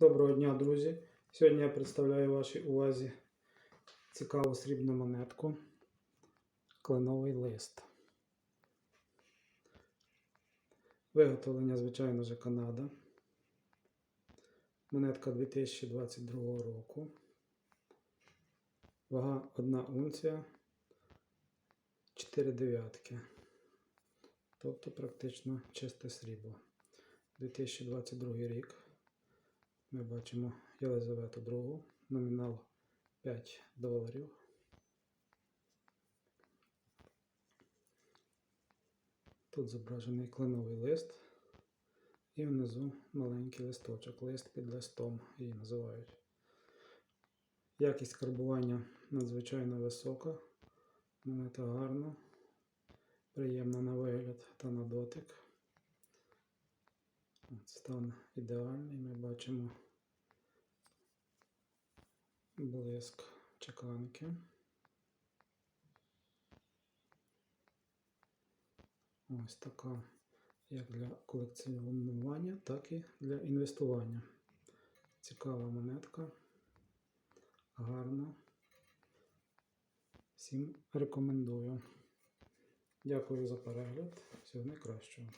Доброго дня, друзі! Сьогодні я представляю вашій увазі цікаву срібну монетку Кленовий лист. Виготовлення, звичайно же, Канада. Монетка 2022 року. Вага 1 унція 4 дев'ятки. Тобто практично чисте срібло. 2022 рік. Ми бачимо Єлизавету II, номінал 5 доларів. Тут зображений кленовий лист і внизу маленький листочок, лист під листом її називають. Якість карбування надзвичайно висока, монета гарна, приємна на вигляд та на дотик. От Стан ідеальний, ми бачимо блиск чеканки. Ось така як для колекціонування, так і для інвестування. Цікава монетка, гарна. Всім рекомендую. Дякую за перегляд. Всього найкращого.